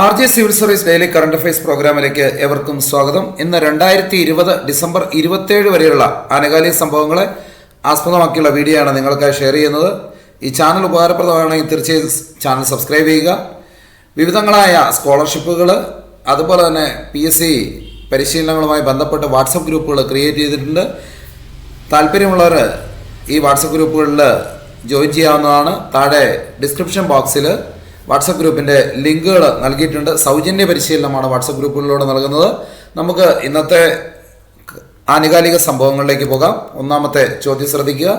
R J civil service daily current affairs പ്രോഗ്രാമിലേക്ക് എവർക്കും സ്വാഗതം. ഇന്ന് രണ്ടായിരത്തി ഇരുപത് ഡിസംബർ ഇരുപത്തേഴ് വരെയുള്ള ആനകാലിക സംഭവങ്ങളെ ആസ്പദമാക്കിയുള്ള വീഡിയോ ആണ് നിങ്ങൾക്കായി ഷെയർ ചെയ്യുന്നത്. ഈ ചാനൽ ഉപകാരപ്രദമാണെങ്കിൽ തീർച്ചയായും ചാനൽ സബ്സ്ക്രൈബ് ചെയ്യുക. വിവിധങ്ങളായ സ്കോളർഷിപ്പുകൾ അതുപോലെ തന്നെ പി എസ് സി പരിശീലനങ്ങളുമായി ബന്ധപ്പെട്ട് വാട്സപ്പ് ഗ്രൂപ്പുകൾ ക്രിയേറ്റ് ചെയ്തിട്ടുണ്ട്. താല്പര്യമുള്ളവർ ഈ വാട്സപ്പ് ഗ്രൂപ്പുകളിൽ ജോയിൻ ചെയ്യാവുന്നതാണ്. താഴെ ഡിസ്ക്രിപ്ഷൻ ബോക്സിൽ വാട്സപ്പ് ഗ്രൂപ്പിന്റെ ലിങ്കുകൾ നൽകിയിട്ടുണ്ട്. സൗജന്യ പരിശീലനമാണ് വാട്സപ്പ് ഗ്രൂപ്പുകളിലൂടെ നൽകുന്നത്. നമുക്ക് ഇന്നത്തെ ആനുകാലിക സംഭവങ്ങളിലേക്ക് പോകാം. ഒന്നാമത്തെ ചോദ്യം ശ്രദ്ധിക്കുക.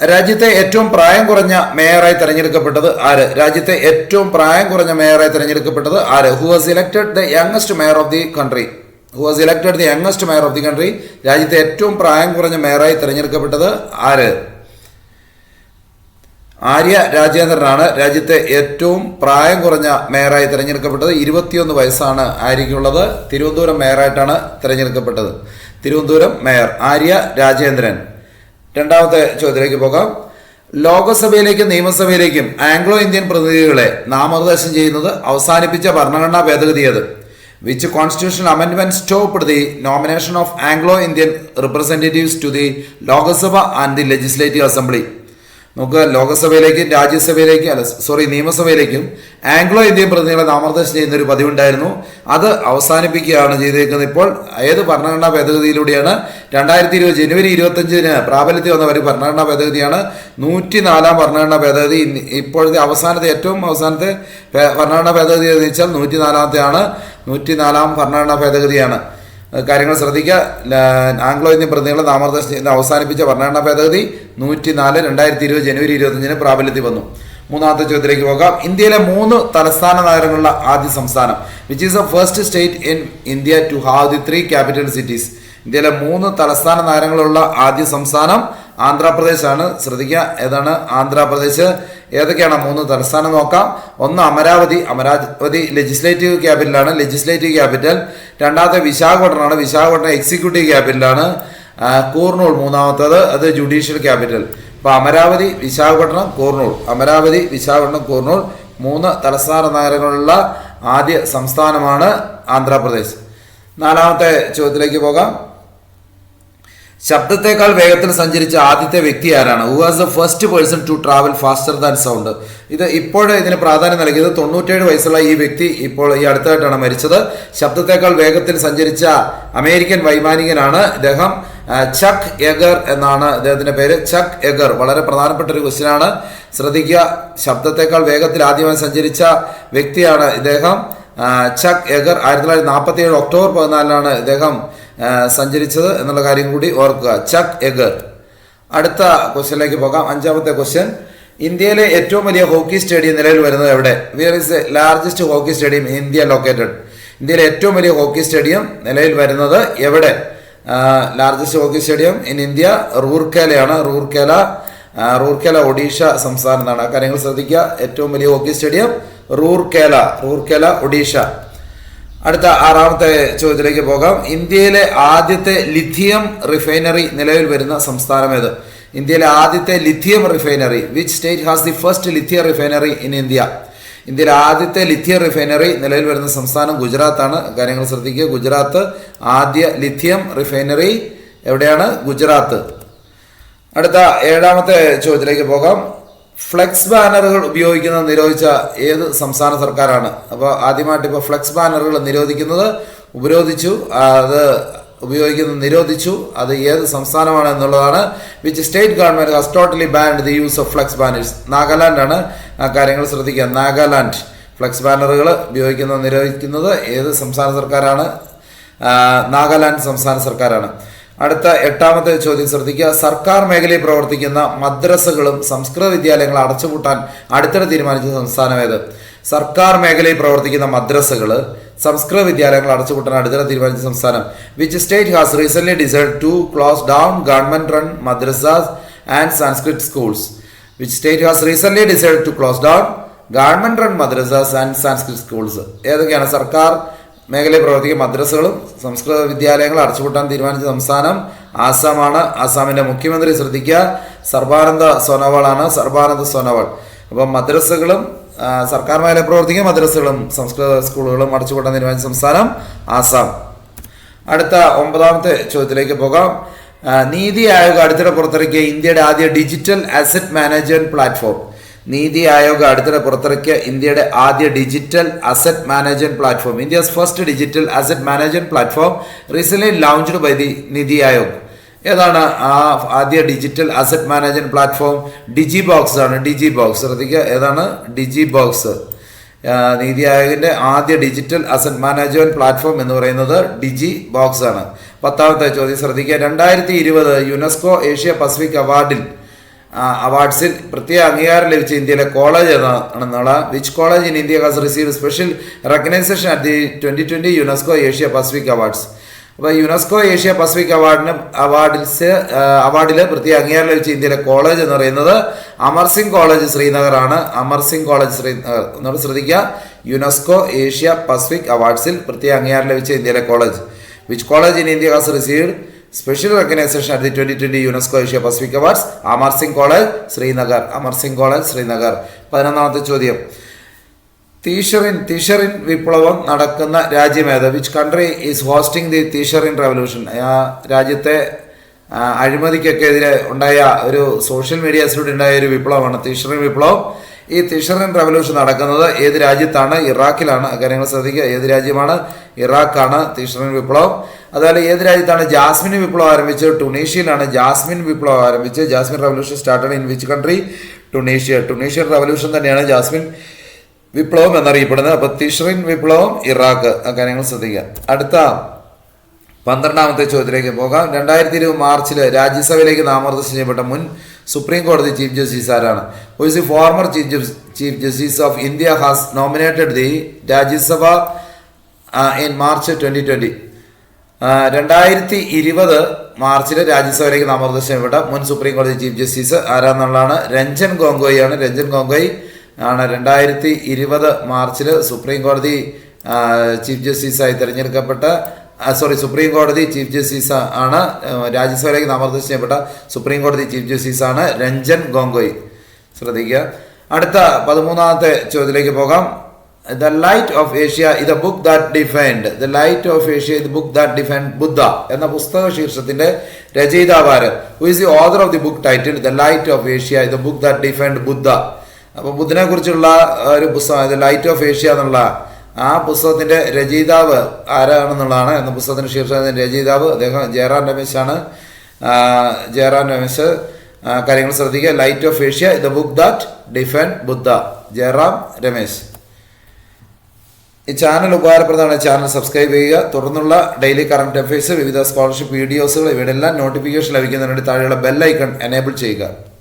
രാജ്യത്തെ ഏറ്റവും പ്രായം കുറഞ്ഞ മേയറായി തെരഞ്ഞെടുക്കപ്പെട്ടത് ആര്? രാജ്യത്തെ ഏറ്റവും പ്രായം കുറഞ്ഞ മേയറായി തെരഞ്ഞെടുക്കപ്പെട്ടത് ആര്? Who was elected the youngest mayor of the country who was elected the youngest mayor of the country രാജ്യത്തെ ഏറ്റവും പ്രായം കുറഞ്ഞ മേയറായി തെരഞ്ഞെടുക്കപ്പെട്ടത് ആര്? ആര്യ രാജേന്ദ്രനാണ് രാജ്യത്തെ ഏറ്റവും പ്രായം കുറഞ്ഞ മേയറായി തിരഞ്ഞെടുക്കപ്പെട്ടത്. ഇരുപത്തിയൊന്ന് വയസ്സാണ് ആര്യയ്ക്കുള്ളത്. തിരുവനന്തപുരം മേയറായിട്ടാണ് തിരഞ്ഞെടുക്കപ്പെട്ടത്. തിരുവനന്തപുരം മേയർ ആര്യ രാജേന്ദ്രൻ. രണ്ടാമത്തെ ചോദ്യത്തിലേക്ക് പോകാം. ലോകസഭയിലേക്കും നിയമസഭയിലേക്കും ആംഗ്ലോ ഇന്ത്യൻ പ്രതിനിധികളെ നാമനിർദ്ദേശം ചെയ്യുന്നത് അവസാനിപ്പിച്ച ഭരണഘടനാ ഭേദഗതി അത് which constitution amendment stop the nomination of Anglo Indian representatives to the Lok Sabha and the legislative assembly നമുക്ക് ലോകസഭയിലേക്കും രാജ്യസഭയിലേക്കും അല്ല സോറി നിയമസഭയിലേക്കും ആംഗ്ലോ ഇന്ത്യൻ പ്രതിനിധികളെ നാമനിർദ്ദേശം ചെയ്യുന്ന ഒരു പതിവുണ്ടായിരുന്നു. അത് അവസാനിപ്പിക്കുകയാണ് ചെയ്തേക്കുന്നത് ഇപ്പോൾ. ഏത് ഭരണഘടനാ ഭേദഗതിയിലൂടെയാണ്? രണ്ടായിരത്തി ഇരുപത് ജനുവരി ഇരുപത്തഞ്ചിന് പ്രാബല്യത്തിൽ വന്ന ഒരു ഭരണഘടനാ ഭേദഗതിയാണ്. നൂറ്റി നാലാം ഭരണഘടനാ ഭേദഗതി ഇപ്പോഴത്തെ അവസാനത്തെ ഏറ്റവും അവസാനത്തെ ഭരണഘടനാ ഭേദഗതി എന്ന് വെച്ചാൽ നൂറ്റി നാലാമത്തെയാണ് നൂറ്റി നാലാം ഭരണഘടനാ ഭേദഗതിയാണ്. കാര്യങ്ങൾ ശ്രദ്ധിക്കുക. ആംഗ്ലോ ഇന്ത്യൻ പ്രതിനിധികളെ നാമനിർദ്ദേശം അവസാനിപ്പിച്ച ഭരണഘടനാ ഭേദഗതി നൂറ്റി നാല് രണ്ടായിരത്തി ഇരുപത് ജനുവരി ഇരുപത്തഞ്ചിന് പ്രാബല്യത്തിൽ വന്നു. മൂന്നാമത്തെ ചോദ്യത്തിലേക്ക് പോകാം. ഇന്ത്യയിലെ മൂന്ന് തലസ്ഥാന നഗരങ്ങളുള്ള ആദ്യ സംസ്ഥാനം which is the first state in India to have the three capital cities ഇന്ത്യയിലെ മൂന്ന് തലസ്ഥാന നഗരങ്ങളുള്ള ആദ്യ സംസ്ഥാനം ആന്ധ്രാപ്രദേശാണ്. ശ്രദ്ധിക്കുക. ഏതാണ് ആന്ധ്രാപ്രദേശ്? ഏതൊക്കെയാണ് മൂന്ന് തലസ്ഥാനം നോക്കാം. ഒന്ന് അമരാവതി അമരാവതി ലെജിസ്ലേറ്റീവ് ക്യാപിറ്റലാണ് ലെജിസ്ലേറ്റീവ് ക്യാപിറ്റൽ രണ്ടാമത്തെ വിശാഖപട്ടണമാണ്. വിശാഖപട്ടണം എക്സിക്യൂട്ടീവ് ക്യാപിറ്റലാണ് കൂർണൂൾ മൂന്നാമത്തത് അത് ജുഡീഷ്യൽ ക്യാപിറ്റൽ അപ്പോൾ അമരാവതി വിശാഖപട്ടണം കൂർണൂൾ. അമരാവതി വിശാഖപട്ടണം കൂർണൂൾ മൂന്ന് തലസ്ഥാന നഗരങ്ങളുള്ള ആദ്യ സംസ്ഥാനമാണ് ആന്ധ്രാപ്രദേശ്. നാലാമത്തെ ചോദ്യത്തിലേക്ക് പോകാം. ശബ്ദത്തെക്കാൾ വേഗത്തിൽ സഞ്ചരിച്ച ആദ്യത്തെ വ്യക്തി ആരാണ്? Who was the first person to travel faster than sound ഇത് ഇപ്പോഴും ഇതിന് പ്രാധാന്യം നൽകിയത് തൊണ്ണൂറ്റേഴ് വയസ്സുള്ള ഈ വ്യക്തി ഇപ്പോൾ ഈ അടുത്തായിട്ടാണ് മരിച്ചത്. ശബ്ദത്തെക്കാൾ വേഗത്തിൽ സഞ്ചരിച്ച അമേരിക്കൻ വൈമാനികനാണ് ഇദ്ദേഹം. ചക് എഗർ എന്നാണ് അദ്ദേഹത്തിന്റെ പേര്. ചക് എഗർ വളരെ പ്രധാനപ്പെട്ട ഒരു ക്വസ്റ്റ്യനാണ് ശ്രദ്ധിക്കുക ശബ്ദത്തെക്കാൾ വേഗത്തിൽ ആദ്യമായി സഞ്ചരിച്ച വ്യക്തിയാണ് ഇദ്ദേഹം. ആ, ചക്ക് എഗർ ആയിരത്തി തൊള്ളായിരത്തി നാൽപ്പത്തി ഏഴ് ഒക്ടോബർ പതിനാലിനാണ് ഇദ്ദേഹം സഞ്ചരിച്ചത് എന്നുള്ള കാര്യം കൂടി ഓർക്കുക. ചക് എഗർ. അടുത്ത ക്വസ്റ്റ്യനിലേക്ക് പോകാം. അഞ്ചാമത്തെ ക്വസ്റ്റ്യൻ. ഇന്ത്യയിലെ ഏറ്റവും വലിയ ഹോക്കി സ്റ്റേഡിയം നിലവിൽ വരുന്നത് എവിടെ? Where is a largest hockey stadium India located ഇന്ത്യയിലെ ഏറ്റവും വലിയ ഹോക്കി സ്റ്റേഡിയം നിലവിൽ വരുന്നത് എവിടെ? Largest hockey stadium in India റൂർക്കേലയാണ്. Rourkela Rourkela Odisha സംസ്ഥാനത്താണ്. ആ കാര്യങ്ങൾ ശ്രദ്ധിക്കുക. ഏറ്റവും വലിയ ഹോക്കി സ്റ്റേഡിയം റൂർക്കേല റൂർക്കേല ഒഡീഷ. അടുത്ത ആറാമത്തെ ചോദ്യത്തിലേക്ക് പോകാം. ഇന്ത്യയിലെ ആദ്യത്തെ ലിഥിയം റിഫൈനറി നിലവിൽ വരുന്ന സംസ്ഥാനം ഏത്? ഇന്ത്യയിലെ ആദ്യത്തെ lithium refinery. Which state has the first lithium refinery in India ഇന്ത്യയിലെ ആദ്യത്തെ ലിഥിയം റിഫൈനറി നിലവിൽ വരുന്ന സംസ്ഥാനം ഗുജറാത്താണ്. കാര്യങ്ങൾ ശ്രദ്ധിക്കുക. ഗുജറാത്ത് ആദ്യ ലിഥിയം റിഫൈനറി എവിടെയാണ്? ഗുജറാത്ത്. അടുത്ത ഏഴാമത്തെ ചോദ്യത്തിലേക്ക് പോകാം. ഫ്ലെക്സ് ബാനറുകൾ ഉപയോഗിക്കുന്നത് നിരോധിച്ച ഏത് സംസ്ഥാന സർക്കാരാണ്? അപ്പോൾ ആദ്യമായിട്ട് ഇപ്പോൾ ഫ്ലെക്സ് ബാനറുകൾ നിരോധിക്കുന്നത് ഉപരോധിച്ചു അത് ഉപയോഗിക്കുന്നത് നിരോധിച്ചു അത് ഏത് സംസ്ഥാനമാണ് എന്നുള്ളതാണ് which state government has totally banned the use of flex banners നാഗാലാൻഡാണ് ആ കാര്യങ്ങൾ ശ്രദ്ധിക്കുക. നാഗാലാൻഡ് ഫ്ലെക്സ് ബാനറുകൾ ഉപയോഗിക്കുന്നത് നിരോധിക്കുന്നത് ഏത് സംസ്ഥാന സർക്കാരാണ്? നാഗാലാൻഡ് സംസ്ഥാന സർക്കാരാണ്. അടുത്ത എട്ടാമത്തെ ചോദ്യം ശ്രദ്ധിക്കുക. സർക്കാർ മേഖലയിൽ പ്രവർത്തിക്കുന്ന മദ്രസകളും സംസ്കൃത വിദ്യാലയങ്ങളും അടച്ചുപൂട്ടാൻ അടുത്തിടെ തീരുമാനിച്ച സംസ്ഥാനം ഏത് സർക്കാർ മേഖലയിൽ പ്രവർത്തിക്കുന്ന മദ്രസകൾ സംസ്കൃത വിദ്യാലയങ്ങൾ അടച്ചുപൂട്ടാൻ അടുത്തിടെ തീരുമാനിച്ച സംസ്ഥാനം. Which state has recent decide to close down government run madrasas and Sanskrit schools which state has recent decide to close down government run madrasas and Sanskrit schools ഏതൊക്കെയാണ് സർക്കാർ മേഖലയിൽ പ്രവർത്തിക്കുന്ന മദ്രസകളും സംസ്കൃത വിദ്യാലയങ്ങളും അടച്ചുപൂട്ടാൻ തീരുമാനിച്ച സംസ്ഥാനം ആസാമാണ്. ആസാമിന്റെ മുഖ്യമന്ത്രി ശ്രദ്ധിക്കുക. സർബാനന്ദ സോനോവാളാണ് സർബാനന്ദ സോനോവാൾ. അപ്പം മദ്രസകളും സർക്കാർ മേഖല പ്രവർത്തിക്കുന്ന മദ്രസകളും സംസ്കൃത സ്കൂളുകളും അടച്ചുപൂട്ടാൻ തീരുമാനിച്ച സംസ്ഥാനം ആസാം. അടുത്ത ഒമ്പതാമത്തെ ചോദ്യത്തിലേക്ക് പോകാം. നീതി ആയോഗ് അടുത്തിടെ പുറത്തിറക്കിയ ഇന്ത്യയുടെ ആദ്യ digital asset management platform. NITI Aayog അടുത്തിടെ പുറത്തിറക്കിയ ഇന്ത്യയുടെ ആദ്യ digital asset management platform India's first digital asset management platform recent launched by the NITI Aayog ഏതാണ് ആ ആദ്യ digital asset management platform Digi Box ആണ്. ഡിജി ബോക്സ് ശ്രദ്ധിക്കുക ഏതാണ്? ഡിജി ബോക്സ് നീതി ആയോഗിന്റെ ആദ്യ ഡിജിറ്റൽ അസറ്റ് മാനേജ്മെന്റ് പ്ലാറ്റ്ഫോം എന്ന് പറയുന്നത് ഡിജി ബോക്സ് ആണ്. പത്താമത്തെ ചോദ്യം ശ്രദ്ധിക്കുക. രണ്ടായിരത്തി ഇരുപത് യുനെസ്കോ ഏഷ്യ പസഫിക് അവാർഡിൽ അവാർഡ്സിൽ പ്രത്യേക അംഗീകാരം ലഭിച്ച ഇന്ത്യയിലെ കോളേജ് ആണെന്നുള്ള which college in India has receive special recognition at the twenty twenty UNESCO Asia Pacific awards അപ്പോൾ യുനെസ്കോ ഏഷ്യ പസഫിക് അവാർഡിന് അവാർഡിൽസ് അവാർഡിൽ പ്രത്യേക അംഗീകാരം ലഭിച്ച ഇന്ത്യയിലെ കോളേജ് എന്ന് പറയുന്നത് അമർ സിംഗ് കോളേജ് ശ്രീനഗറാണ്. അമർ സിംഗ് കോളേജ് ശ്രീനഗർ എന്നോട് ശ്രദ്ധിക്കുക. യുനെസ്കോ ഏഷ്യ പസഫിക് അവാർഡ്സിൽ പ്രത്യേക അംഗീകാരം ലഭിച്ച ഇന്ത്യയിലെ college which college in India has received special recognition at the twenty twenty UNESCO Asia Pacific awards Amar Singh college Srinagar Amar Singh college Srinagar പതിനൊന്നാമത്തെ ചോദ്യം. തീഷറിൻ തീഷറിൻ വിപ്ലവം നടക്കുന്ന രാജ്യമേത് which country is hosting the Tishreen revolution രാജ്യത്തെ അഴിമതിക്കൊക്കെ എതിരെ ഉണ്ടായ ഒരു social മീഡിയാസിലൂടെ ഉണ്ടായ ഒരു വിപ്ലവമാണ് തീഷറിൻ വിപ്ലവം. ഈ തിഷറിൻ റവല്യൂഷൻ നടക്കുന്നത് ഏത് രാജ്യത്താണ്? ഇറാഖിലാണ്. കാര്യങ്ങൾ ശ്രദ്ധിക്കുക. ഏത് രാജ്യമാണ്? ഇറാഖാണ് തിഷറിൻ വിപ്ലവം. അതുപോലെ ഏത് രാജ്യത്താണ് ജാസ്മിൻ വിപ്ലവം ആരംഭിച്ചത്? ടുണീഷ്യയിലാണ് ജാസ്മിൻ വിപ്ലവം ആരംഭിച്ചത്. Jasmine revolution started in which country Tunisia. Tunisian revolution തന്നെയാണ് ജാസ്മിൻ വിപ്ലവം എന്നറിയപ്പെടുന്നത്. അപ്പോൾ തിഷറിൻ വിപ്ലവം ഇറാഖ്. ആ കാര്യങ്ങൾ ശ്രദ്ധിക്കുക. അടുത്ത പന്ത്രണ്ടാമത്തെ ചോദ്യത്തിലേക്ക് പോകാം. രണ്ടായിരത്തി ഇരുപത് മാർച്ചിൽ രാജ്യസഭയിലേക്ക് നാമനിർദ്ദേശം ചെയ്യപ്പെട്ട മുൻ സുപ്രീം കോടതി ചീഫ് ജസ്റ്റിസ് ആരാണ്? Who is the former chief chief justice of India has nominated the Rajya Sabha in March twenty twenty രണ്ടായിരത്തി ഇരുപത് മാർച്ചിൽ രാജ്യസഭയിലേക്ക് നാമനിർദ്ദേശം ചെയ്യപ്പെട്ട മുൻ സുപ്രീം കോടതി ചീഫ് ജസ്റ്റിസ് ആരാന്നുള്ളതാണ്? രഞ്ജൻ ഗോങ്കോയി ആണ് രഞ്ജൻ ഗോഗോയി ആണ് രണ്ടായിരത്തി ഇരുപത് മാർച്ചിൽ സുപ്രീം കോടതി ചീഫ് ജസ്റ്റിസായി തിരഞ്ഞെടുക്കപ്പെട്ട സോറി സുപ്രീം കോടതി ചീഫ് ജസ്റ്റിസ് ആണ് രാജ്യസഭയിലേക്ക് നാമനിർദ്ദേശം ചെയ്യപ്പെട്ട സുപ്രീം കോടതി ചീഫ് ജസ്റ്റിസ് ആണ് രഞ്ജൻ ഗോങ്കോയ് ശ്രദ്ധിക്കുക. അടുത്ത പതിമൂന്നാമത്തെ ചോദ്യത്തിലേക്ക് പോകാം. The light of Asia it book that defined the light of Asia it book that defined Buddha എന്ന പുസ്തക ശീർഷത്തിന്റെ രചയിതാവാര്. Who is the author of the book title the light of Asia it book that defined Buddha അപ്പൊ ബുദ്ധനെ കുറിച്ചുള്ള ഒരു പുസ്തകം light of Asia എന്നുള്ള ആ പുസ്തകത്തിന്റെ രചയിതാവ് ആരാണെന്നുള്ളതാണ്. എന്ന പുസ്തകത്തിന്റെ ശീർഷകത്തിന്റെ രചയിതാവ് അദ്ദേഹം ജയറാം രമേശാണ്. ആണ് ജയറാം രമേശ് കാര്യങ്ങൾ ശ്രദ്ധിക്കുക. Light of Asia the book that defined Buddha Jairam Ramesh. ഈ ചാനൽ ഉപകാരപ്രദമാണ്. ചാനൽ സബ്സ്ക്രൈബ് ചെയ്യുക. തുടർന്നുള്ള ഡെയിലി കറണ്ട് അഫയേഴ്സ് വിവിധ സ്കോളർഷിപ്പ് വീഡിയോസുകൾ ഇവയുടെ എല്ലാം നോട്ടിഫിക്കേഷൻ ലഭിക്കുന്നതിന് വേണ്ടി താഴെയുള്ള ബെല്ലൈക്കൺ എനേബിൾ ചെയ്യുക.